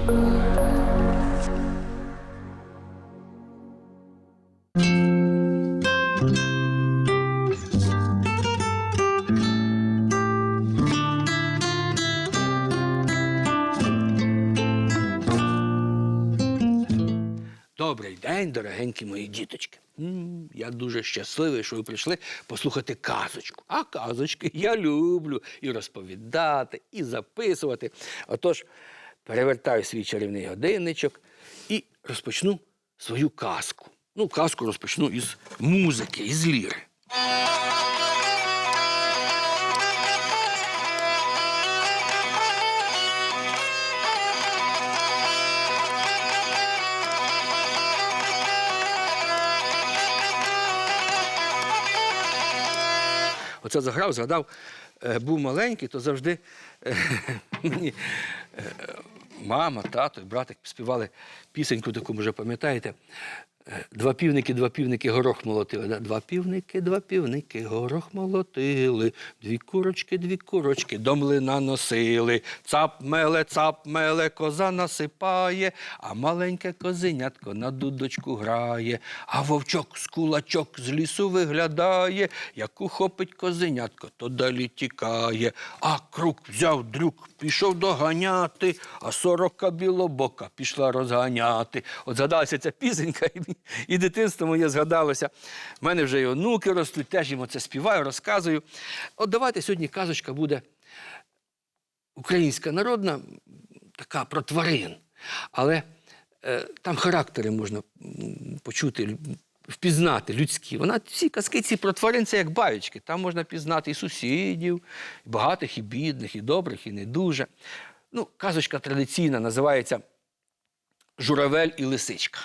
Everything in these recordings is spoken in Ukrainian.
Добрий день, дорогенькі мої діточки. Я дуже щасливий, що ви прийшли послухати казочку. А казочки я люблю і розповідати, і записувати. Отож, перевертаю свій чарівний годинничок і розпочну свою казку. Ну, казку розпочну із музики, із ліри. Оце заграв, згадав, е, був маленький, то завжди е, е, мама, тато і братик співали пісеньку таку, може, пам'ятаєте? Е, Два півники, два півники горох молотили. Два півники, два півники горох молотили, дві курочки, дві курочки до млина носили. Цап меле, цап меле, коза насипає, а маленьке козенятко на дудочку грає, а вовчок з кулачок з лісу виглядає, як ухопить козенятко, то далі тікає. А крук взяв дрюк, пішов доганяти, а сорока білобока пішла розганяти. От згадалася ця пісенька, і, і дитинство моє згадалося. У мене вже і онуки ростуть, теж їм оце співаю, розказую. От давайте сьогодні казочка буде українська народна, така про тварин. Але е, там характери можна почути, впізнати людські. Вона всі казки ці про тварин це як баючки. Там можна пізнати і сусідів, і багатих, і бідних, і добрих, і не дуже. Ну, казочка традиційна називається Журавель і лисичка.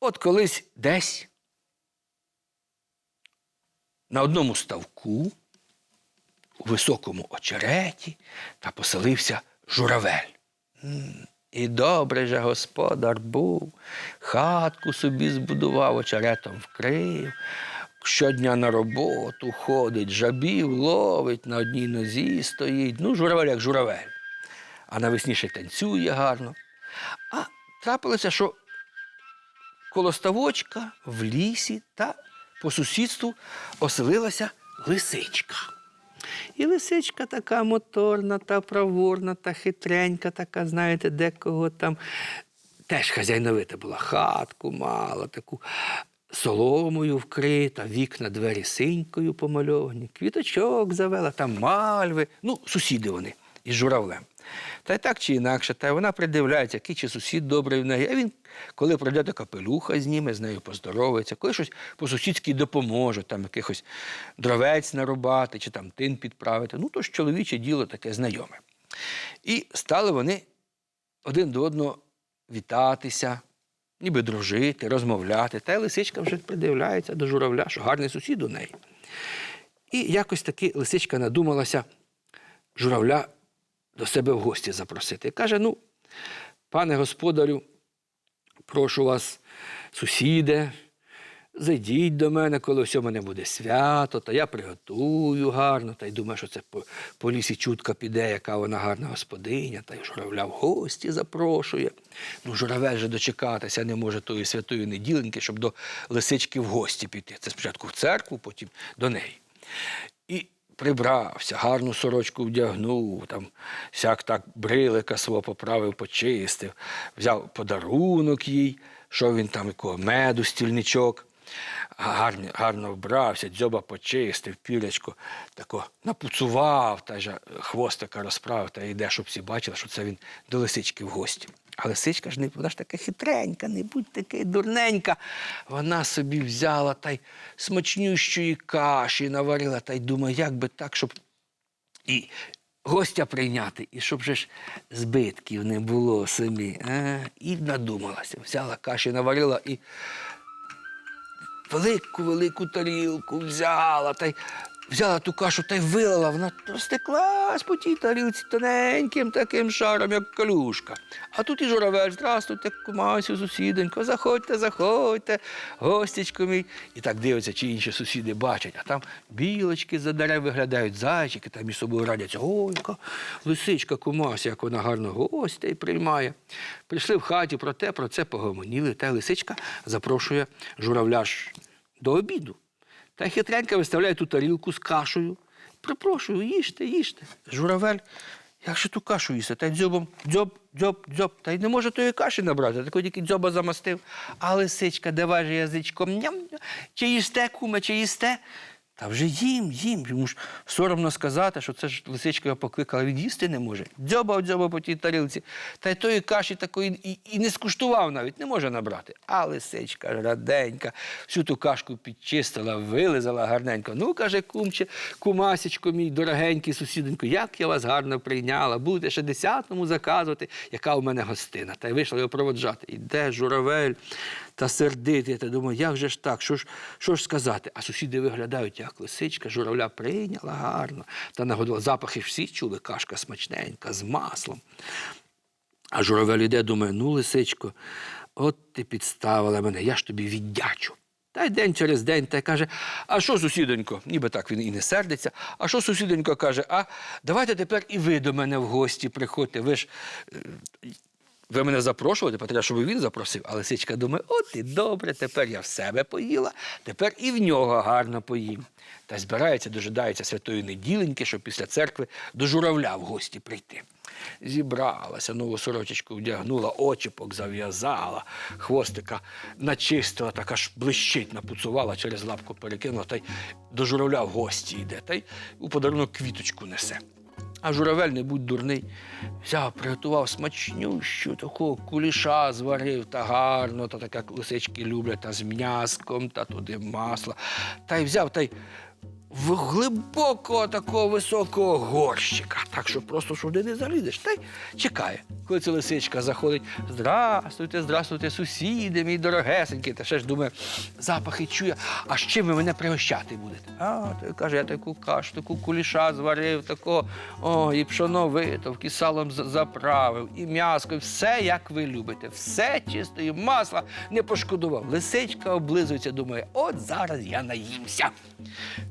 От колись десь на одному ставку у високому очереті та поселився журавель. І добре же господар був, хатку собі збудував, очеретом вкрив. Щодня на роботу ходить, жабів ловить, на одній нозі стоїть. Ну, журавель як журавель. А навесні ще танцює гарно. А трапилося, що коло ставочка в лісі та по сусідству оселилася лисичка. І лисичка така моторна та проворна, та хитренька, така, знаєте, декого там теж хазяйновита була, хатку мала, таку соломою вкрита, вікна, двері синькою помальовані, квіточок завела, там мальви. Ну, сусіди вони із журавлем. Та й так чи інакше, та й вона придивляється, який чи сусід добрий в неї. А він, коли прийде до капелюха, зніме, з нею поздоровається, коли щось по-сусідськи допоможе, там якихось дровець нарубати чи там тин підправити. Ну, то ж чоловіче діло таке знайоме. І стали вони один до одного вітатися, ніби дружити, розмовляти. Та й лисичка вже придивляється до журавля, що гарний сусід у неї. І якось таки лисичка надумалася журавля до себе в гості запросити. Каже: ну, пане господарю, прошу вас, сусіде, зайдіть до мене, коли у мене буде свято, та я приготую гарно, та й думаю, що це по, по лісі чутка піде, яка вона гарна господиня, та й журавля в гості запрошує. Ну, журавель же дочекатися не може тої святої неділеньки, щоб до лисички в гості піти. Це спочатку в церкву, потім до неї. І прибрався, гарну сорочку вдягнув, там сяк так брилика свого поправив, почистив, взяв подарунок їй, що він там, якого меду, стільничок. Гарно, гарно вбрався, дзьоба почистив, пілечко тако напуцував, та ж хвостика розправив та йде, щоб всі бачили, що це він до лисички в гості. Лисичка ж не вона ж така хитренька, не будь така дурненька. Вона собі взяла та й смачнющої каші наварила, та й думає, як би так, щоб і гостя прийняти, і щоб же ж збитків не було самі. А? І надумалася, взяла каші, наварила і велику велику тарілку взяла та й взяла ту кашу та й вилила, вона розтеклась по тій тарілці тоненьким таким шаром, як калюшка. А тут і журавель, здрастуйте, кумасю, сусідонько, заходьте, заходьте, гостячко мій. І так дивиться, чи інші сусіди бачать, а там білочки за дерев виглядають, зайчики, там між собою радяться. ойка, лисичка кумася, як вона гарно гостей приймає. Прийшли в хаті про те, про це погомоніли. Та лисичка запрошує журавля ж до обіду. Та хитренька виставляє ту тарілку з кашею. Припрошую, їжте, їжте. Журавель, як же ту кашу їсти? Та дзьобом дзьоб, дзьоб, дзьоб. Та й не може тої каші набрати, так тільки дзьоба замастив. А лисичка, давай же язичком. Ням, чи їсте, куме, чи їсте? Та вже їм, їм. Йому ж соромно сказати, що це ж лисичка його покликала, він їсти не може. Дзьоба, дзьоба по тій тарілці. Та й тої каші такої і, і не скуштував навіть, не може набрати. А лисичка ж раденька, всю ту кашку підчистила, вилизала гарненько. Ну, каже, кумче, кумасечко мій, дорогенький сусідонько, як я вас гарно прийняла. Будете ще десятому заказувати, яка у мене гостина. Та й вийшла його проводжати. Іде журавель та сердитий. Та думаю, як же ж так? Що ж, що ж сказати? А сусіди виглядають, як лисичка, журавля прийняла гарно. Та нагодила запахи всі чули, кашка смачненька, з маслом. А журавель іде, думає, ну, лисичко, от ти підставила мене, я ж тобі віддячу. Та й день через день та й каже: а що, сусідонько? Ніби так він і не сердиться. А що сусідонько каже? А давайте тепер і ви до мене в гості приходьте. Ви ж е, ви мене запрошували, треба, щоб він запросив. А лисичка думає, от і добре, тепер я в себе поїла, тепер і в нього гарно поїм. Та збирається, дожидається святої неділеньки, щоб після церкви до журавля в гості прийти. Зібралася, нову сорочечку вдягнула, очіпок зав'язала, хвостика начистила, так аж блищить, напуцувала, через лапку перекинула, та й до журавля в гості йде, та й у подарунок квіточку несе. А журавель, не будь дурний, взяв, приготував смачнющу такого куліша, зварив та гарно, та таке лисички люблять, та з м'язком, та туди масло. Та й взяв та й в глибокого такого високого горщика, так що просто сюди не залізеш. Та й чекає, коли ця лисичка заходить. Здрастуйте, здрастуйте, сусіди, мій дорогесенький. Та ще ж думає, запахи чує, а з чим ви мене пригощати будете? А, той каже, я таку кашу, таку куліша зварив, такого, о, і пшоно витовк, і салом заправив, і м'яско, і все, як ви любите. Все чисто, і масла не пошкодував. Лисичка облизується, думає, от зараз я наїмся.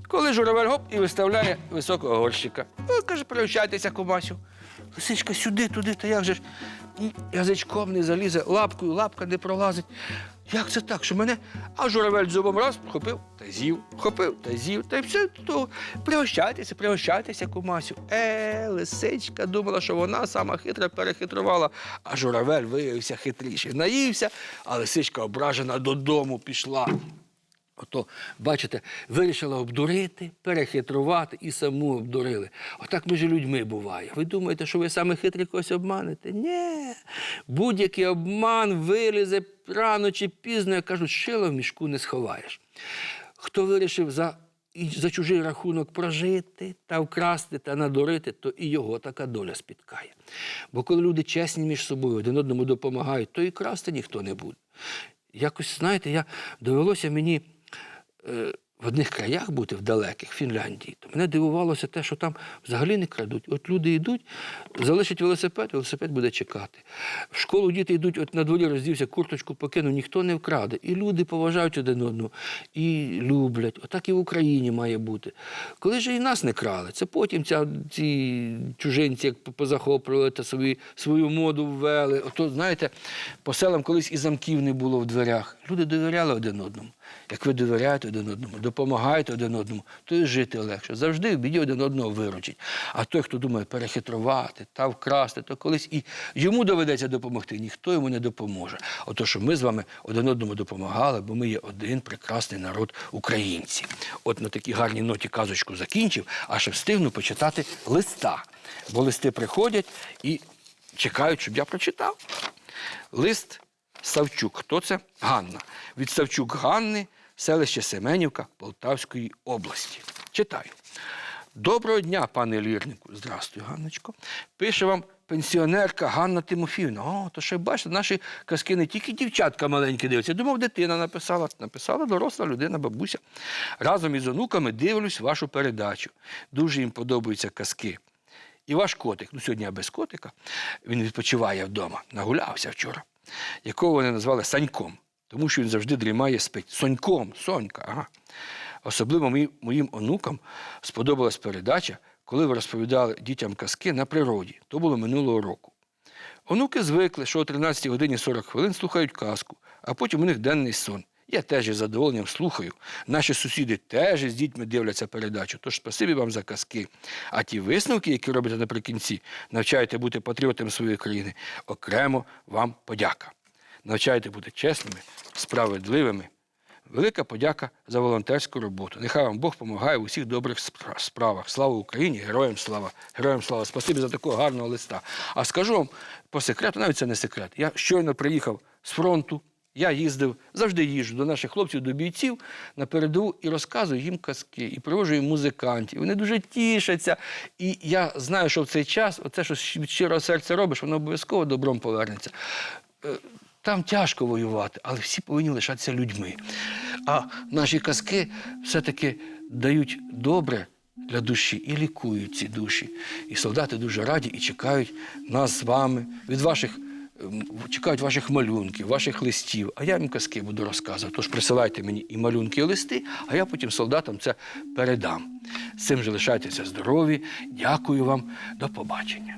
Коли журавель гоп і виставляє високого горщика. О, каже, пригощайтеся, кумасю. Лисичка сюди, туди, та як же ж язичком не залізе, лапкою, лапка не пролазить. Як це так, що мене? А журавель зубом раз хопив та з'їв, хопив та з'їв, та й все то. Пригощайтеся, пригощайтеся, кумасю. Е, лисичка думала, що вона сама хитра перехитрувала, а журавель виявився хитріший. Наївся, а лисичка ображена додому пішла. Ото, бачите, вирішила обдурити, перехитрувати і саму обдурили. Отак між людьми буває. Ви думаєте, що ви саме хитрі когось обманете? Ні. Будь-який обман вилізе рано чи пізно, як кажуть, шило в мішку не сховаєш. Хто вирішив за, за чужий рахунок прожити та вкрасти та надурити, то і його така доля спіткає. Бо коли люди чесні між собою, один одному допомагають, то і красти ніхто не буде. Якось, знаєте, я довелося мені в одних краях бути, в далеких, Фінляндії, то мене дивувалося те, що там взагалі не крадуть. От люди йдуть, залишать велосипед, велосипед буде чекати. В школу діти йдуть, от на дворі роздівся, курточку покинув, ніхто не вкраде. І люди поважають один одного і люблять. Отак і в Україні має бути. Коли ж і нас не крали, це потім ця, ці чужинці, як позахоплювали та собі свою моду ввели. Ото, знаєте, по селам колись і замків не було в дверях. Люди довіряли один одному. Як ви довіряєте один одному, допомагаєте один одному, то і жити легше. Завжди в біді один одного виручить. А той, хто думає перехитрувати та вкрасти, то колись і йому доведеться допомогти, ніхто йому не допоможе. Ото, що ми з вами один одному допомагали, бо ми є один прекрасний народ українці. От на такій гарній ноті казочку закінчив, а ще встигну почитати листа. Бо листи приходять і чекають, щоб я прочитав. Лист Савчук. Хто це? Ганна. Від Савчук Ганни, селище Семенівка Полтавської області. Читаю. Доброго дня, пане лірнику. Здрастуй, Ганночко. Пише вам пенсіонерка Ганна Тимофіївна. О, то ще бачите, наші казки не тільки дівчатка маленькі дивляться. Думав, дитина написала. Написала доросла людина, бабуся. Разом із онуками дивлюсь вашу передачу. Дуже їм подобаються казки. І ваш котик, ну сьогодні я без котика, він відпочиває вдома, нагулявся вчора, якого вони назвали Саньком, тому що він завжди дрімає спить. Соньком, Сонька, ага. Особливо мої- моїм онукам сподобалась передача, коли ви розповідали дітям казки на природі. То було минулого року. Онуки звикли, що о 13 годині 40 хвилин слухають казку, а потім у них денний сон. Я теж із задоволенням слухаю. Наші сусіди теж із дітьми дивляться передачу. Тож спасибі вам за казки. А ті висновки, які робите наприкінці, навчаєте бути патріотом своєї країни, окремо вам подяка. Навчаєте бути чесними, справедливими. Велика подяка за волонтерську роботу. Нехай вам Бог допомагає в усіх добрих справах. Слава Україні! Героям слава! Героям слава! Спасибі за такого гарного листа. А скажу вам по секрету, навіть це не секрет. Я щойно приїхав з фронту. Я їздив, завжди їжджу до наших хлопців, до бійців на передову і розказую їм казки, і привожу їм музикантів. Вони дуже тішаться. І я знаю, що в цей час, оце, що від щирого серця робиш, воно обов'язково добром повернеться. Е, Там тяжко воювати, але всі повинні лишатися людьми. А наші казки все-таки дають добре для душі і лікують ці душі. І солдати дуже раді і чекають нас з вами від ваших. Чекають ваших малюнків, ваших листів, а я їм казки буду розказувати. Тож присилайте мені і малюнки, і листи, а я потім солдатам це передам. З цим же лишайтеся здорові. Дякую вам. До побачення.